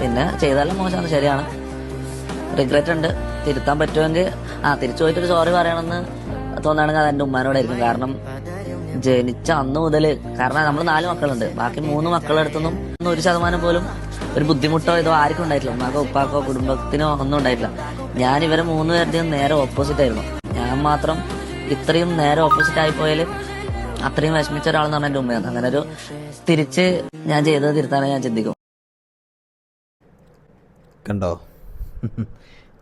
പിന്നെ ചെയ്താലും മോശമാണ് ശരിയാണ്. റിഗ്രറ്റ് ഉണ്ട്. തിരുത്താൻ പറ്റുമെങ്കിൽ ആ തിരിച്ചു പോയിട്ടൊരു സോറി പറയണമെന്ന് തോന്നുകയാണെങ്കിൽ അത് എന്റെ ഉമ്മാനോടായിരിക്കും കാരണം ജനിച്ച അന്ന് മുതൽ കാരണം നമ്മൾ നാല് മക്കളുണ്ട്. ബാക്കി മൂന്ന് മക്കളെടുത്തൊന്നും ഒരു ശതമാനം പോലും ഒരു ബുദ്ധിമുട്ടോ ഇതോ ആർക്കും ഉണ്ടായിട്ടില്ല. ഉമ്മാക്കോ ഉപ്പാക്കോ കുടുംബത്തിനോ ഒന്നും ഉണ്ടായിട്ടില്ല. ഞാൻ ഇവരെ മൂന്ന് പേരുടെയും നേരെ ഓപ്പോസിറ്റ് ആയിരുന്നു. ഞാൻ മാത്രം ഇത്രയും നേരെ ഓപ്പോസിറ്റ് ആയി പോയാൽ അത്രയും വിഷമിച്ച ഒരാളെന്ന് പറഞ്ഞാൽ എന്റെ ഉമ്മയാണ്. അങ്ങനെ ഒരു തിരിച്ച് ഞാൻ ചെയ്തത് തിരുത്താനേ ഞാൻ ചിന്തിക്കും. കണ്ടോ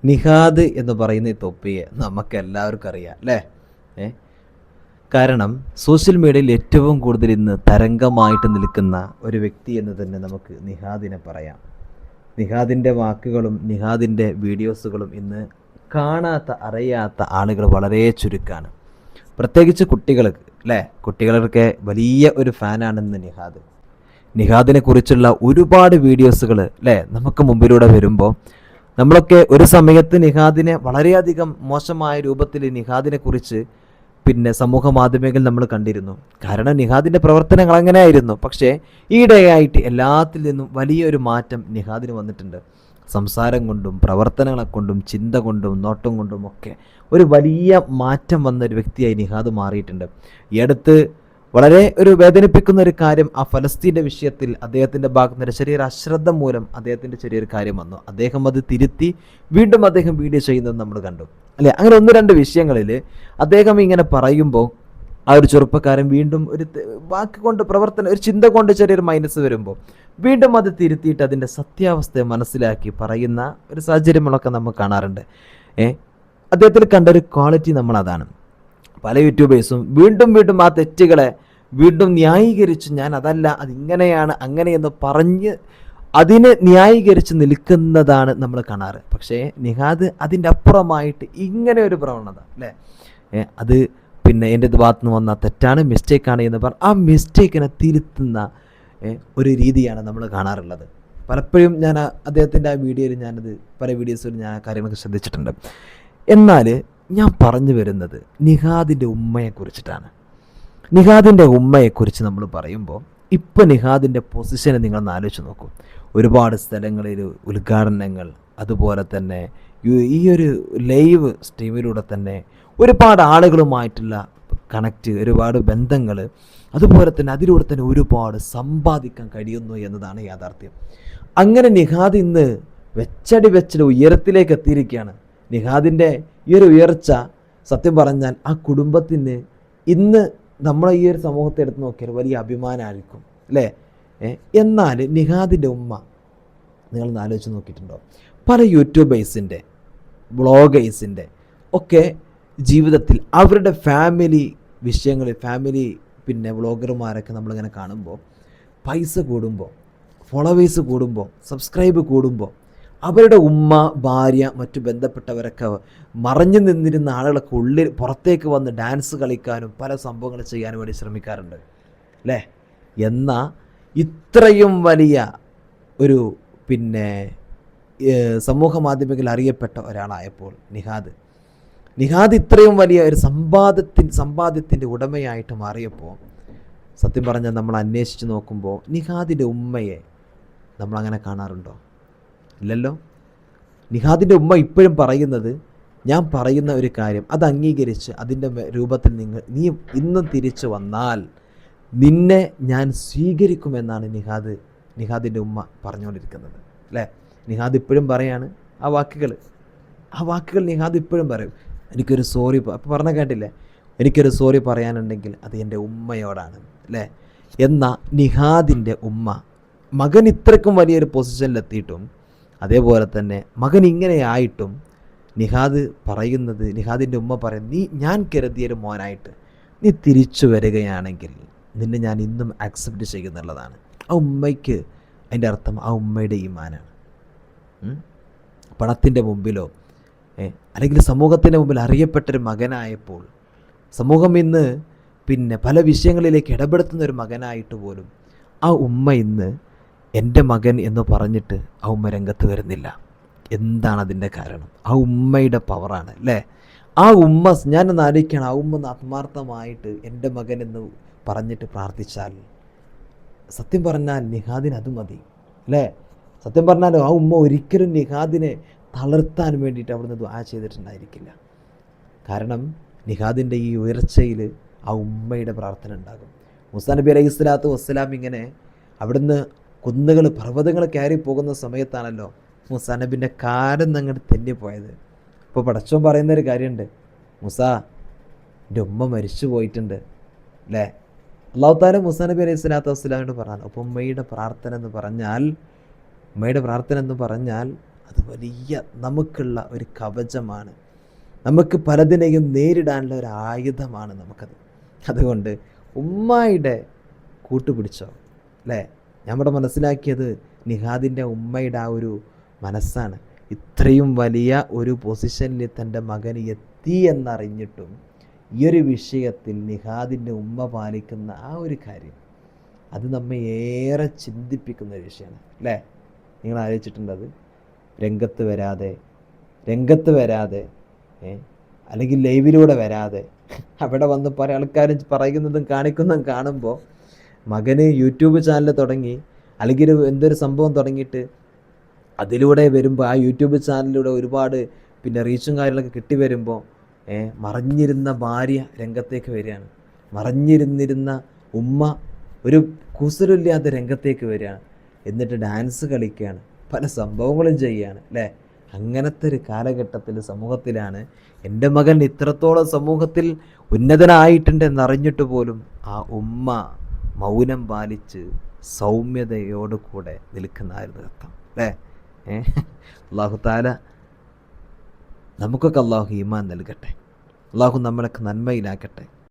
നിഹാദ് എന്ന് പറയുന്ന ഈ തൊപ്പിയെ നമുക്ക് എല്ലാവർക്കും അറിയാം അല്ലേ? ഏ? കാരണം സോഷ്യൽ മീഡിയയിൽ ഏറ്റവും കൂടുതൽ ഇന്ന് തരംഗമായിട്ട് നിൽക്കുന്ന ഒരു വ്യക്തി എന്ന് തന്നെ നമുക്ക് നിഹാദിനെ പറയാം. നിഹാദിന്റെ വാക്കുകളും നിഹാദിന്റെ വീഡിയോസുകളും ഇന്ന് കാണാത്ത അറിയാത്ത ആളുകൾ വളരെ ചുരുക്കമാണ് പ്രത്യേകിച്ച് കുട്ടികൾക്ക് അല്ലേ? കുട്ടികളൊക്കെ വലിയ ഒരു ഫാനാണെന്ന് നിഹാദ്. നിഹാദിനെ കുറിച്ചുള്ള ഒരുപാട് വീഡിയോസുകൾ അല്ലേ നമുക്ക് മുമ്പിലൂടെ വരുമ്പോൾ നമ്മളൊക്കെ ഒരു സമയത്ത് നിഹാദിനെ വളരെയധികം മോശമായ രൂപത്തിൽ നിഹാദിനെ കുറിച്ച് പിന്നെ സമൂഹ മാധ്യമങ്ങളിൽ നമ്മൾ കണ്ടിരുന്നു. കാരണം നിഹാദിന്റെ പ്രവർത്തനങ്ങൾ അങ്ങനെയായിരുന്നു. പക്ഷേ ഈയിടെയായിട്ട് എല്ലാത്തിൽ നിന്നും വലിയൊരു മാറ്റം നിഹാദിന് വന്നിട്ടുണ്ട്. സംസാരം കൊണ്ടും പ്രവർത്തനങ്ങളെ കൊണ്ടും ചിന്ത കൊണ്ടും നോട്ടം കൊണ്ടും ഒക്കെ ഒരു വലിയ മാറ്റം വന്ന ഒരു വ്യക്തിയായി നിഹാദ് മാറിയിട്ടുണ്ട്. ഈ അടുത്ത് വളരെ ഒരു വേദനിപ്പിക്കുന്ന ഒരു കാര്യം ആ ഫലസ്തീന്റെ വിഷയത്തിൽ അദ്ദേഹത്തിന്റെ ഭാഗത്ത് നിന്ന് ചെറിയൊരു അശ്രദ്ധ മൂലം അദ്ദേഹത്തിന്റെ ചെറിയൊരു കാര്യം വന്നു. അദ്ദേഹം അത് തിരുത്തി വീണ്ടും അദ്ദേഹം വീഡിയോ ചെയ്യുന്നത് നമ്മൾ കണ്ടു. അല്ലേ? അങ്ങനെ ഒന്ന് രണ്ട് വിഷയങ്ങളിൽ അദ്ദേഹം ഇങ്ങനെ പറയുമ്പോൾ ആ ഒരു ചെറുപ്പക്കാരൻ വീണ്ടും ഒരു വാക്ക് കൊണ്ട് പ്രവർത്തനം ഒരു ചിന്ത കൊണ്ട് ചെറിയൊരു മൈനസ് വരുമ്പോൾ വീണ്ടും അത് തിരുത്തിയിട്ട് അതിന്റെ സത്യാവസ്ഥയെ മനസ്സിലാക്കി പറയുന്ന ഒരു സാഹചര്യങ്ങളൊക്കെ നമ്മൾ കാണാറുണ്ട്. ഏ? അദ്ദേഹത്തിൽ കണ്ട ഒരു ക്വാളിറ്റി നമ്മൾ അതാണ് പല യൂട്യൂബേഴ്സും വീണ്ടും വീണ്ടും ആ തെറ്റുകളെ വീണ്ടും ന്യായീകരിച്ച് ഞാൻ അതല്ല അതിങ്ങനെയാണ് അങ്ങനെയെന്ന് പറഞ്ഞ് അതിനെ ന്യായീകരിച്ച് നിൽക്കുന്നതാണ് നമ്മൾ കാണാറ്. പക്ഷേ നിഹാദ് അതിന്റെ അപ്പുറമായിട്ട് ഇങ്ങനെ ഒരു പ്രവണത അല്ലേ? അത് പിന്നെ എന്റെ ഭാഗത്ത് നിന്ന് വന്ന തെറ്റാണ് മിസ്റ്റേക്കാണ് എന്ന് പറഞ്ഞ് ആ മിസ്റ്റേക്കിനെ തിരുത്തുന്ന ഒരു രീതിയാണ് നമ്മൾ കാണാറുള്ളത്. പലപ്പോഴും ഞാൻ അദ്ദേഹത്തിന്റെ ആ വീഡിയോയിൽ ഞാനത് പല വീഡിയോസിലും ഞാൻ കാര്യങ്ങളൊക്കെ ശ്രദ്ധിച്ചിട്ടുണ്ട്. എന്നാൽ ഞാൻ പറഞ്ഞു വരുന്നത് നിഹാദിന്റെ ഉമ്മയെക്കുറിച്ചിട്ടാണ് നിഹാദിന്റെ ഉമ്മയെക്കുറിച്ച് നമ്മൾ പറയുമ്പോൾ ഇപ്പോൾ നിഹാദിന്റെ പൊസിഷനെ നിങ്ങളൊന്ന് ആലോചിച്ച് നോക്കൂ. ഒരുപാട് സ്ഥലങ്ങളിൽ ഉദ്ഘാടനങ്ങൾ അതുപോലെ തന്നെ ഈ ഒരു ലൈവ് സ്ട്രീമിലൂടെ തന്നെ ഒരുപാട് ആളുകളുമായിട്ടുള്ള കണക്റ്റ് ഒരുപാട് ബന്ധങ്ങൾ അതുപോലെ തന്നെ അതിലൂടെ തന്നെ ഒരുപാട് സമ്പാദിക്കാൻ കഴിയുന്നു എന്നതാണ് യാഥാർത്ഥ്യം. അങ്ങനെ നിഹാദ് ഇന്ന് വെച്ചടി വെച്ചടി ഉയരത്തിലേക്ക് എത്തിയിരിക്കുകയാണ്. നിഹാദിന്റെ ഈ ഒരു ഉയർച്ച സത്യം പറഞ്ഞാൽ ആ കുടുംബത്തിന് ഇന്ന് നമ്മളെ ഈ ഒരു സമൂഹത്തെ എടുത്ത് നോക്കിയാൽ വലിയ അഭിമാനമായിരിക്കും അല്ലേ? എന്നാൽ നിഹാദിന്റെ ഉമ്മ നിങ്ങൾ ആലോചിച്ച് നോക്കിയിട്ടുണ്ടോ? പല യൂട്യൂബേഴ്സിന്റെ ബ്ലോഗേഴ്സിന്റെ ഒക്കെ ജീവിതത്തിൽ അവരുടെ ഫാമിലി വിഷയങ്ങളിൽ ഫാമിലി പിന്നെ വ്ളോഗർമാരൊക്കെ നമ്മളിങ്ങനെ കാണുമ്പോൾ പൈസ കൂടുമ്പോൾ ഫോളോവേഴ്സ് കൂടുമ്പോൾ സബ്സ്ക്രൈബ് കൂടുമ്പോൾ അവരുടെ ഉമ്മ ഭാര്യ മറ്റു ബന്ധപ്പെട്ടവരൊക്കെ മറഞ്ഞു നിന്നിരുന്ന ആളുകളൊക്കെ ഉള്ളിൽ പുറത്തേക്ക് വന്ന് ഡാൻസ് കളിക്കാനും പല സംഭവങ്ങൾ ചെയ്യാനും വേണ്ടി ശ്രമിക്കാറുണ്ട്. അല്ലേ? എന്നാൽ ഇത്രയും വലിയ ഒരു പിന്നെ സമൂഹ മാധ്യമങ്ങളിൽ അറിയപ്പെട്ട ഒരാളായപ്പോൾ നിഹാദ്. നിഹാദ് ഇത്രയും വലിയ ഒരു സമ്പാദത്തിൻ സമ്പാദ്യത്തിന്റെ ഉടമയായിട്ട് മാറിയപ്പോൾ സത്യം പറഞ്ഞാൽ നമ്മൾ അന്വേഷിച്ച് നോക്കുമ്പോൾ നിഹാദിന്റെ ഉമ്മയെ നമ്മളങ്ങനെ കാണാറുണ്ടോ? ഇല്ലല്ലോ? നിഹാദിന്റെ ഉമ്മ ഇപ്പോഴും പറയുന്നത് ഞാൻ പറയുന്ന ഒരു കാര്യം അത് അംഗീകരിച്ച് അതിന്റെ രൂപത്തിൽ നിങ്ങൾ നീ ഇന്നും തിരിച്ചു വന്നാൽ നിന്നെ ഞാൻ സ്വീകരിക്കുമെന്നാണ് നിഹാദ് നിഹാദിന്റെ ഉമ്മ പറഞ്ഞുകൊണ്ടിരിക്കുന്നത്. അല്ലേ? നിഹാദ് ഇപ്പോഴും പറയാണ് ആ വാക്കുകൾ. ആ വാക്കുകൾ നിഹാദ് ഇപ്പോഴും പറയും. എനിക്കൊരു സോറി അപ്പോൾ പറഞ്ഞ കേട്ടില്ലേ? എനിക്കൊരു സോറി പറയാനുണ്ടെങ്കിൽ അത് എന്റെ ഉമ്മയോടാണ്. അല്ലേ? എന്ന നിഹാദിന്റെ ഉമ്മ മകൻ ഇത്രക്കും വലിയൊരു പൊസിഷനിലെത്തിയിട്ടും അതേപോലെ തന്നെ മകൻ ഇങ്ങനെയായിട്ടും നിഹാദ് പറയുന്നത് നിഹാദിന്റെ ഉമ്മ പറയും നീ ഞാൻ കരുതിയൊരു മോനായിട്ട് നീ തിരിച്ചു വരികയാണെങ്കിൽ നിന്നെ ഞാൻ ഇന്നും അക്സെപ്റ്റ് ചെയ്യുന്നുള്ളതാണ് ആ ഉമ്മയ്ക്ക് അതിന്റെ അർത്ഥം ആ ഉമ്മയുടെ ഈമാനാണ്? പണത്തിന്റെ മുമ്പിലോ അല്ലെങ്കിൽ സമൂഹത്തിന്റെ മുമ്പിൽ അറിയപ്പെട്ടൊരു മകനായപ്പോൾ സമൂഹം ഇന്ന് പിന്നെ പല വിഷയങ്ങളിലേക്ക് ഇടപെടുത്തുന്ന ഒരു മകനായിട്ട് പോലും ആ ഉമ്മ ഇന്ന് എന്റെ മകൻ എന്ന് പറഞ്ഞിട്ട് ആ ഉമ്മ രംഗത്ത് വരുന്നില്ല. എന്താണ് അതിന്റെ കാരണം? ആ ഉമ്മയുടെ പവറാണ് അല്ലേ? ആ ഉമ്മ ഞാനൊന്ന് ആലോചിക്കണം. ആ ഉമ്മ ആത്മാർത്ഥമായിട്ട് എന്റെ മകൻ എന്ന് പറഞ്ഞിട്ട് പ്രാർത്ഥിച്ചാൽ സത്യം പറഞ്ഞാൽ നിഹാദിന് അത് മതി അല്ലേ? സത്യം പറഞ്ഞാൽ ആ ഉമ്മ ഒരിക്കലും നിഹാദിനെ തളർത്താൻ വേണ്ടിയിട്ട് അവിടുന്ന് ദ്വാ ചെയ്തിട്ടുണ്ടായിരിക്കില്ല. കാരണം നിഹാദിന്റെ ഈ ഉയർച്ചയിൽ ആ ഉമ്മയുടെ പ്രാർത്ഥന ഉണ്ടാകും. മുസാ നബി അലൈഹി സ്വലാത്തു വസ്സലാം ഇങ്ങനെ അവിടുന്ന് കുന്നുകൾ പർവതങ്ങൾ കയറി പോകുന്ന സമയത്താണല്ലോ മുസാ നബിന്റെ കാലം അങ്ങോട്ട് തെന്നിപ്പോയത്. ഇപ്പോൾ പടച്ചോൻ പറയുന്നൊരു കാര്യമുണ്ട് മുസാ എന്റെ ഉമ്മ മരിച്ചു പോയിട്ടുണ്ട് അല്ലേ? അള്ളാഹുത്താല മുസാ നബി അലൈഹി സ്വലാത്തു വസ്സലാമിനോട് പറഞ്ഞു അപ്പോൾ ഉമ്മയുടെ പ്രാർത്ഥന എന്ന് പറഞ്ഞാൽ ഉമ്മയുടെ പ്രാർത്ഥന എന്ന് പറഞ്ഞാൽ അത് വലിയ നമുക്കുള്ള ഒരു കവചമാണ്. നമുക്ക് പലതിനെയും നേരിടാനുള്ള ഒരു ആയുധമാണ് നമുക്കത്. അതുകൊണ്ട് ഉമ്മയുടെ കൂട്ടുപിടിച്ചോ അല്ലേ? നമ്മുടെ മനസ്സിലാക്കിയത് നിഹാദിന്റെ ഉമ്മയുടെ ആ ഒരു മനസ്സാണ്. ഇത്രയും വലിയ ഒരു പൊസിഷനിൽ തന്റെ മകൻ എത്തി എന്നറിഞ്ഞിട്ടും ഈ ഒരു വിഷയത്തിൽ നിഹാദിന്റെ ഉമ്മ പാലിക്കുന്ന ആ ഒരു കാര്യം അത് നമ്മെ ഏറെ ചിന്തിപ്പിക്കുന്ന ഒരു വിഷയമാണ്. അല്ലേ? നിങ്ങൾ ആലോചിച്ചിട്ടുണ്ടത് രംഗത്ത് വരാതെ രംഗത്ത് വരാതെ അല്ലെങ്കിൽ ലൈവിലൂടെ വരാതെ. അവിടെ വന്ന് പല ആൾക്കാരും പറയുന്നതും കാണിക്കുന്നതും കാണുമ്പോൾ മകന് യൂട്യൂബ് ചാനൽ തുടങ്ങി അല്ലെങ്കിൽ എന്തൊരു സംഭവം തുടങ്ങിയിട്ട് അതിലൂടെ വരുമ്പോൾ ആ യൂട്യൂബ് ചാനലിലൂടെ ഒരുപാട് പിന്നെ റീച്ചും കാര്യങ്ങളൊക്കെ കിട്ടി വരുമ്പോൾ മറിഞ്ഞിരുന്ന ഭാര്യ രംഗത്തേക്ക് വരികയാണ്. മറിഞ്ഞിരുന്നിരുന്ന ഉമ്മ ഒരു കുസരില്ലാത്ത രംഗത്തേക്ക് വരികയാണ്. എന്നിട്ട് ഡാൻസ് കളിക്കുകയാണ് പല സംഭവങ്ങളും ചെയ്യുകയാണ് അല്ലേ? അങ്ങനത്തെ ഒരു കാലഘട്ടത്തിൽ സമൂഹത്തിലാണ് എന്റെ മകൻ ഇത്രത്തോളം സമൂഹത്തിൽ ഉന്നതനായിട്ടുണ്ട് എന്നറിഞ്ഞിട്ട് പോലും ആ ഉമ്മ മൗനം പാലിച്ച് സൗമ്യതയോടുകൂടെ നിൽക്കുന്ന ആ ഒരു നൃത്തം അല്ലേ? ഏഹ് അള്ളാഹു താല നമുക്കൊക്കെ അള്ളാഹു ഈമാൻ നൽകട്ടെ. അള്ളാഹു നമ്മളൊക്കെ നന്മയിലാക്കട്ടെ.